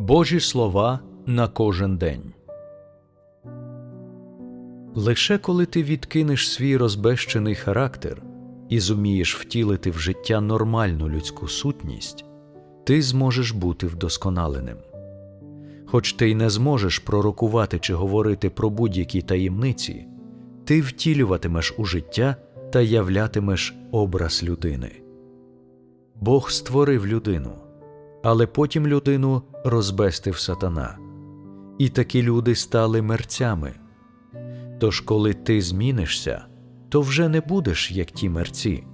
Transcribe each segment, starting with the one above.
Божі слова на кожен день. Лише коли ти відкинеш свій розбещений характер і зумієш втілити в життя нормальну людську сутність, ти зможеш бути вдосконаленим. Хоч ти й не зможеш пророкувати чи говорити про будь-які таємниці, ти втілюватимеш у життя та являтимеш образ людини. Бог створив людину, але потім людину розбестив сатана, і такі люди стали мерцями. Тож, коли ти змінишся, то вже не будеш як ті мерці.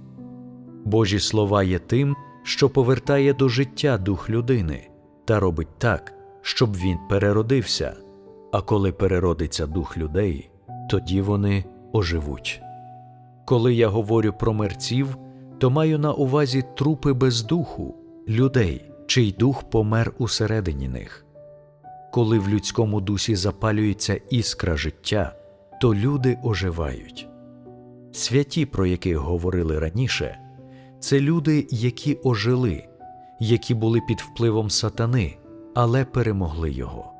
Божі слова є тим, що повертає до життя дух людини та робить так, щоб він переродився. А коли переродиться дух людей, тоді вони оживуть. Коли я говорю про мерців, то маю на увазі трупи без духу, людей, чий дух помер усередині них. Коли в людському дусі запалюється іскра життя, то люди оживають. Святі, про яких говорили раніше, це люди, які ожили, які були під впливом сатани, але перемогли його.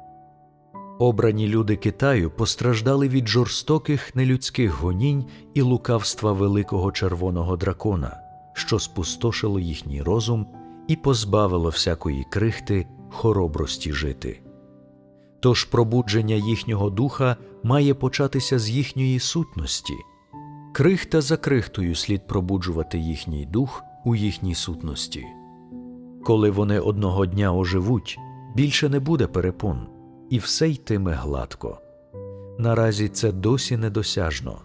Обрані люди Китаю постраждали від жорстоких нелюдських гонінь і лукавства великого червоного дракона, що спустошило їхній розум і позбавило всякої крихти хоробрості жити. Тож пробудження їхнього духа має початися з їхньої сутності. Крихта за крихтою слід пробуджувати їхній дух у їхній сутності. Коли вони одного дня оживуть, більше не буде перепон, і все йтиме гладко. Наразі це досі недосяжно.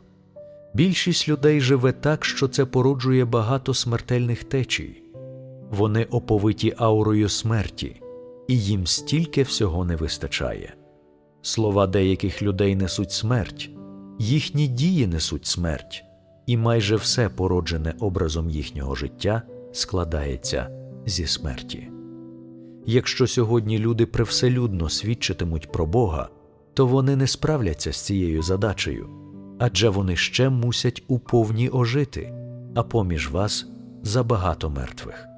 Більшість людей живе так, що це породжує багато смертельних течій. Вони оповиті аурою смерті, і їм стільки всього не вистачає. Слова деяких людей несуть смерть, їхні дії несуть смерть, і майже все породжене образом їхнього життя складається зі смерті. Якщо сьогодні люди привселюдно свідчитимуть про Бога, то вони не справляться з цією задачею, адже вони ще мусять уповні ожити, а поміж вас забагато мертвих.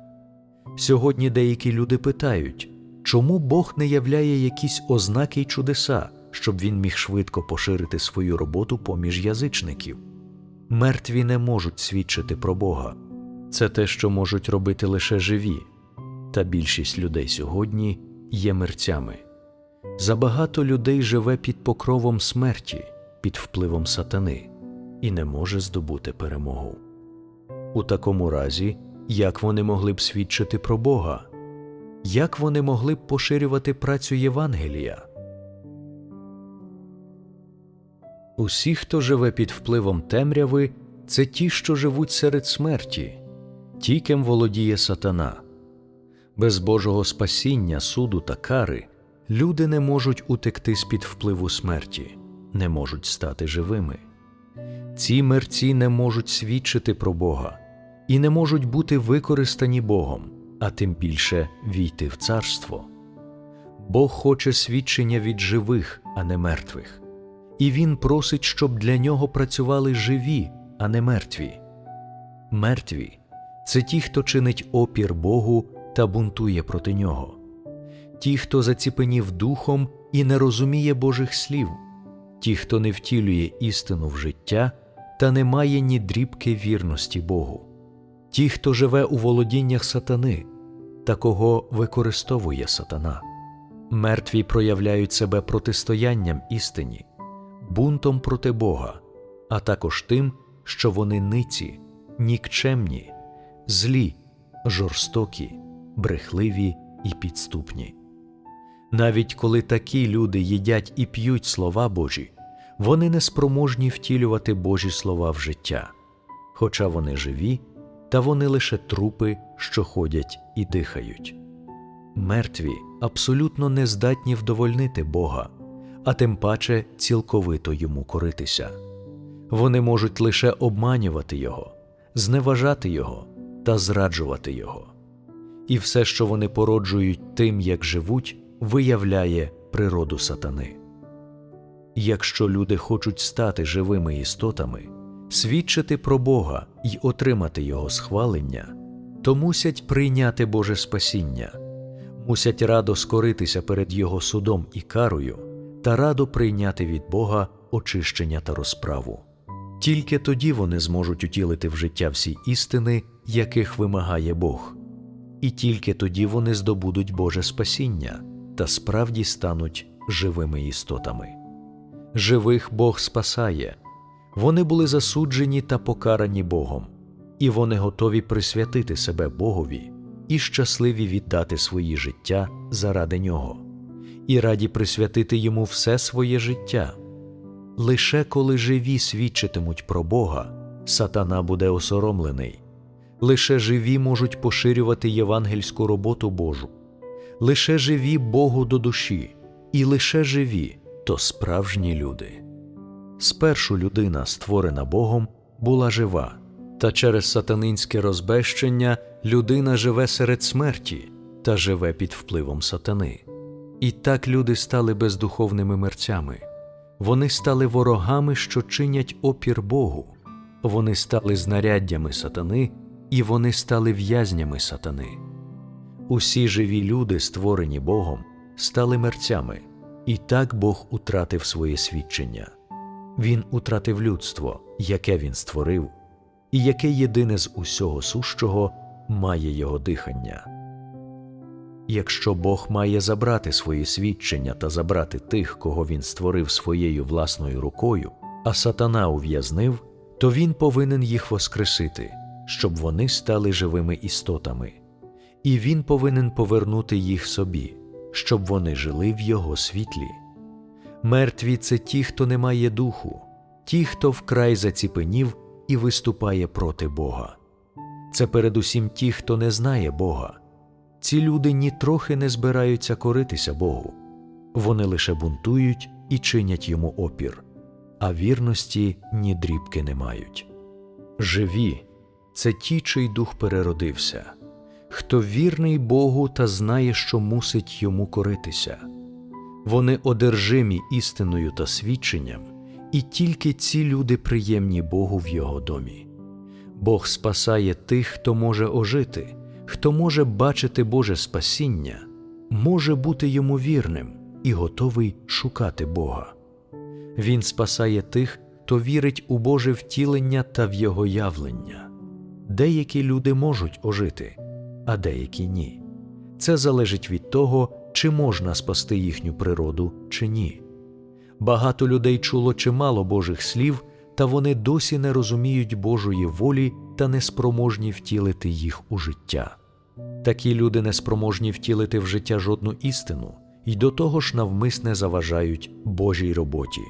Сьогодні деякі люди питають, чому Бог не являє якісь ознаки й чудеса, щоб він міг швидко поширити свою роботу поміж язичників. Мертві не можуть свідчити про Бога. Це те, що можуть робити лише живі, та більшість людей сьогодні є мерцями. Забагато людей живе під покровом смерті, під впливом сатани і не може здобути перемогу. У такому разі, як вони могли б свідчити про Бога? Як вони могли б поширювати працю Євангелія? Усі, хто живе під впливом темряви, це ті, що живуть серед смерті, ті, ким володіє сатана. Без Божого спасіння, суду та кари люди не можуть утекти з під впливу смерті, не можуть стати живими. Ці мерці не можуть свідчити про Бога і не можуть бути використані Богом, а тим більше війти в царство. Бог хоче свідчення від живих, а не мертвих, і Він просить, щоб для нього працювали живі, а не мертві. Мертві це ті, хто чинить опір Богу та бунтує проти нього, ті, хто заціпенів духом і не розуміє Божих слів, ті, хто не втілює істину в життя та не має ні дрібки вірності Богу, ті, хто живе у володіннях сатани та кого використовує сатана. Мертві проявляють себе протистоянням істині, бунтом проти Бога, а також тим, що вони ниці, нікчемні, злі, жорстокі, брехливі і підступні. Навіть коли такі люди їдять і п'ють слова Божі, вони не спроможні втілювати Божі слова в життя, хоча вони живі, та вони лише трупи, що ходять і дихають. Мертві абсолютно не здатні вдовольнити Бога, а тим паче цілковито йому коритися. Вони можуть лише обманювати Його, зневажати Його та зраджувати Його. І все, що вони породжують тим, як живуть, виявляє природу сатани. Якщо люди хочуть стати живими істотами, свідчити про Бога і отримати Його схвалення, то мусять прийняти Боже спасіння, мусять радо скоритися перед Його судом і карою та радо прийняти від Бога очищення та розправу. Тільки тоді вони зможуть утілити в життя всі істини, яких вимагає Бог, і тільки тоді вони здобудуть Боже спасіння та справді стануть живими істотами. Живих Бог спасає, вони були засуджені та покарані Богом, і вони готові присвятити себе Богові і щасливі віддати свої життя заради нього, і раді присвятити йому все своє життя. Лише коли живі свідчитимуть про Бога, сатана буде осоромлений. Лише живі можуть поширювати євангельську роботу Божу, лише живі Богу до душі, і лише живі то справжні люди. Спершу людина, створена Богом, була жива, та через сатанинське розбещення людина живе серед смерті та живе під впливом сатани. І так люди стали бездуховними мерцями. Вони стали ворогами, що чинять опір Богу, вони стали знаряддями сатани, і вони стали в'язнями сатани. Усі живі люди, створені Богом, стали мерцями, і так Бог утратив своє свідчення. Він утратив людство, яке він створив, і яке єдине з усього сущого має його дихання. Якщо Бог має забрати свої свідчення та забрати тих, кого він створив своєю власною рукою, а сатана ув'язнив, то він повинен їх воскресити, щоб вони стали живими істотами, і він повинен повернути їх собі, щоб вони жили в його світлі. Мертві це ті, хто не має духу, ті, хто вкрай заціпенів і виступає проти Бога. Це передусім ті, хто не знає Бога. Ці люди нітрохи не збираються коритися Богу, вони лише бунтують і чинять йому опір, а вірності ні дрібки не мають. Живі це ті, чий дух переродився, хто вірний Богу та знає, що мусить йому коритися. Вони одержимі істиною та свідченням, і тільки ці люди приємні Богу в його домі. Бог спасає тих, хто може ожити, хто може бачити Боже спасіння, може бути йому вірним і готовий шукати Бога. Він спасає тих, хто вірить у Боже втілення та в Його явлення. Деякі люди можуть ожити, а деякі ні. Це залежить від того, чи можна спасти їхню природу, чи ні. Багато людей чуло чимало Божих слів, та вони досі не розуміють Божої волі та неспроможні втілити їх у життя. Такі люди неспроможні втілити в життя жодну істину і до того ж навмисне заважають Божій роботі.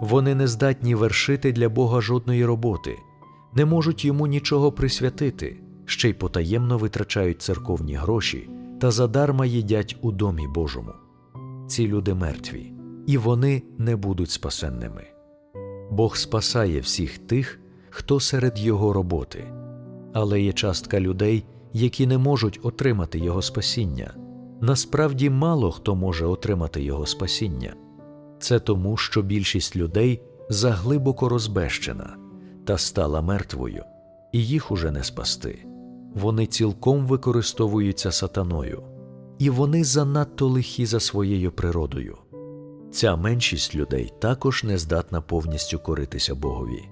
Вони не здатні вершити для Бога жодної роботи, не можуть йому нічого присвятити, ще й потаємно витрачають церковні гроші та задарма їдять у домі Божому. Ці люди мертві, і вони не будуть спасенними. Бог спасає всіх тих, хто серед Його роботи, але є частка людей, які не можуть отримати Його спасіння. Насправді мало хто може отримати Його спасіння. Це тому, що більшість людей заглибоко розбещена та стала мертвою, і їх уже не спасти. Вони цілком використовуються сатаною, і вони занадто лихі за своєю природою. Ця меншість людей також не здатна повністю коритися Богові.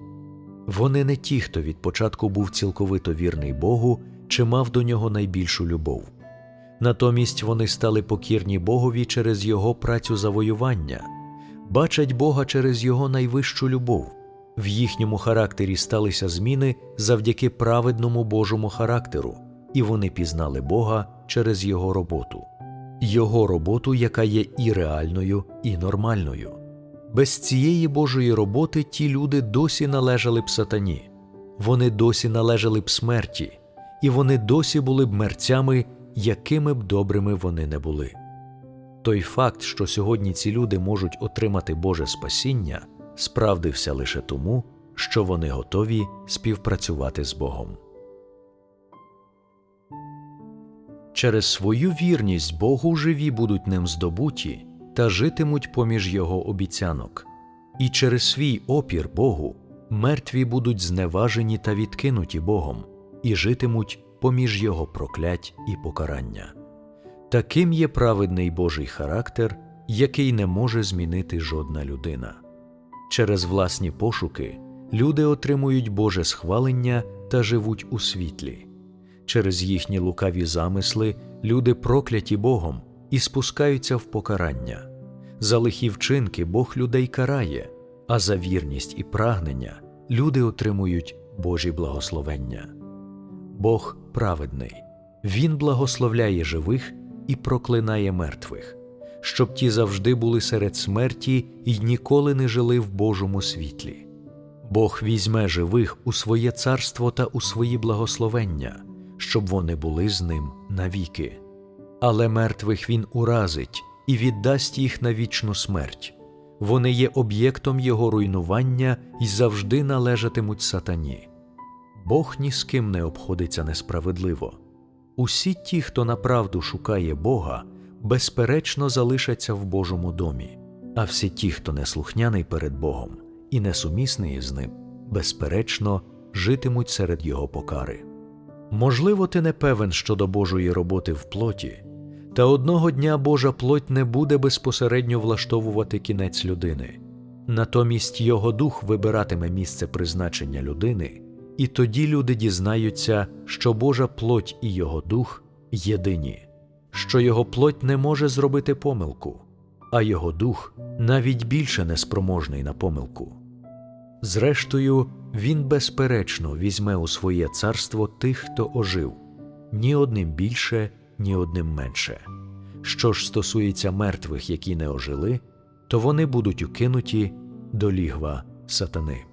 Вони не ті, хто від початку був цілковито вірний Богу чи мав до нього найбільшу любов. Натомість вони стали покірні Богові через Його працю завоювання, бачать Бога через Його найвищу любов. В їхньому характері сталися зміни завдяки праведному Божому характеру, і вони пізнали Бога через Його роботу, Його роботу, яка є і реальною, і нормальною. Без цієї Божої роботи ті люди досі належали б сатані, вони досі належали б смерті, і вони досі були б мерцями, якими б добрими вони не були. Той факт, що сьогодні ці люди можуть отримати Боже спасіння, справдився лише тому, що вони готові співпрацювати з Богом. Через свою вірність Богу живі будуть ним здобуті та житимуть поміж Його обіцянок, і через свій опір Богу мертві будуть зневажені та відкинуті Богом і житимуть поміж Його проклять і покарання. Таким є праведний Божий характер, який не може змінити жодна людина. Через власні пошуки люди отримують Боже схвалення та живуть у світлі. Через їхні лукаві замисли люди прокляті Богом і спускаються в покарання. За лихі вчинки Бог людей карає, а за вірність і прагнення люди отримують Божі благословення. Бог праведний, Він благословляє живих і проклинає мертвих, щоб ті завжди були серед смерті і ніколи не жили в Божому світлі. Бог візьме живих у своє царство та у свої благословення, щоб вони були з ним навіки. Але мертвих він уразить і віддасть їх на вічну смерть. Вони є об'єктом його руйнування і завжди належатимуть сатані. Бог ні з ким не обходиться несправедливо. Усі ті, хто направду шукає Бога, безперечно залишаться в Божому домі, а всі ті, хто неслухняний перед Богом і несумісний з ним, безперечно, житимуть серед Його покари. Можливо, ти не певен щодо Божої роботи в плоті, та одного дня Божа плоть не буде безпосередньо влаштовувати кінець людини. Натомість Його дух вибиратиме місце призначення людини, і тоді люди дізнаються, що Божа плоть і Його дух єдині, що Його плоть не може зробити помилку, а Його дух навіть більше неспроможний на помилку. Зрештою, він безперечно візьме у своє царство тих, хто ожив, ні одним більше, ні одним менше. Що ж стосується мертвих, які не ожили, то вони будуть укинуті до лігва сатани.